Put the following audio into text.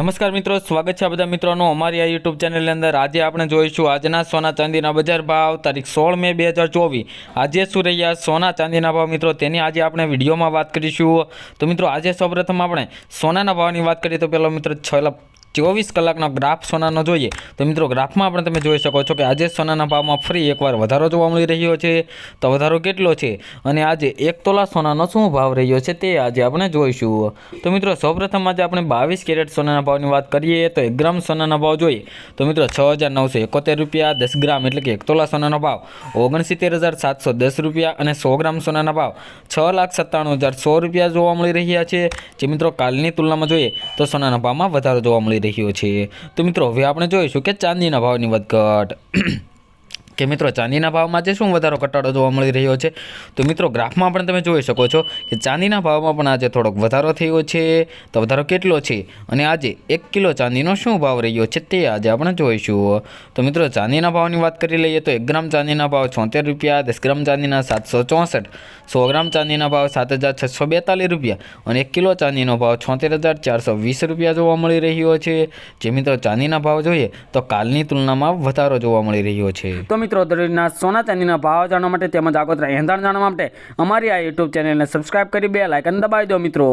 નમસ્કાર મિત્રો, સ્વાગત છે આ બધા મિત્રોનું અમારી આ યુટ્યુબ ચેનલની અંદર. આજે આપણે જોઈશું આજના સોના ચાંદીના બજાર ભાવ, તારીખ સોળ મે બે હજાર ચોવીસ. આજે શું રહ્યા સોના ચાંદીના ભાવ મિત્રો? તેની આજે આપણે વિડીયોમાં વાત કરીશું. તો મિત્રો, આજે સૌપ્રથમ આપણે સોનાના ભાવની વાત કરીએ તો પહેલાં મિત્રો, છેલ્લા ચોવીસ કલાકનો ગ્રાફ સોનાનો જોઈએ. તો મિત્રો, ગ્રાફમાં પણ તમે જોઈ શકો છો કે આજે સોનાના ભાવમાં ફરી એકવાર વધારો જોવા મળી રહ્યો છે. તો વધારો કેટલો છે? અને આજે એક તોલા સોનાનો શું ભાવ રહ્યો છે તે આજે આપણે જોઈશું. તો મિત્રો, સૌપ્રથમ આજે આપણે બાવીસ કેરેટ સોનાના ભાવની વાત કરીએ તો એક ગ્રામ સોનાના ભાવ જોઈએ. તો મિત્રો, છ હજાર નવસો એકોતેર રૂપિયા, દસ ગ્રામ એટલે કે એક તોલા સોનાનો ભાવ. ઓગણસિત્તેર હજાર સાતસો દસ રૂપિયા અને સો ગ્રામ સોનાના ભાવ. છ લાખ સત્તાણું હજાર સો રૂપિયા જોવા મળી રહ્યા છે. જે મિત્રો, કાલની તુલનામાં જોઈએ તો સોનાના ભાવમાં વધારો જોવા મળી રહ્યો છે. તો મિત્રો હવે આપણે જોઈશું કે ચાંદીના ભાવની વધઘટ. કે મિત્રો, ચાંદીના ભાવમાં આજે શું વધારો ઘટાડો જોવા મળી રહ્યો છે? તો મિત્રો, ગ્રાફમાં પણ તમે જોઈ શકો છો કે ચાંદીના ભાવમાં પણ આજે થોડોક વધારો થયો છે. તો વધારો કેટલો છે? અને આજે એક કિલો ચાંદીનો શું ભાવ રહ્યો છે તે આજે આપણે જોઈશું. તો મિત્રો, ચાંદીના ભાવની વાત કરી લઈએ તો એક ગ્રામ ચાંદીના ભાવ છોતેર રૂપિયા, દસ ગ્રામ ચાંદીના સાતસો ચોસઠ, સો ગ્રામ ચાંદીના ભાવ સાત હજાર છસો બેતાલીસ રૂપિયા અને એક કિલો ચાંદીનો ભાવ છોતેર હજાર ચારસો વીસ રૂપિયા જોવા મળી રહ્યો છે. જે મિત્રો, ચાંદીના ભાવ જોઈએ તો કાલની તુલનામાં વધારો જોવા મળી રહ્યો છે. તો મિત્રો દરરોજના સોના ચાંદીના ભાવ જાણવા માટે તેમજ આગોતરા એંધાણ જાણવા માટે અમારી આ યુટ્યુબ ચેનલને સબસ્ક્રાઇબ કરી, બે લાઇકન દબાવી દો મિત્રો.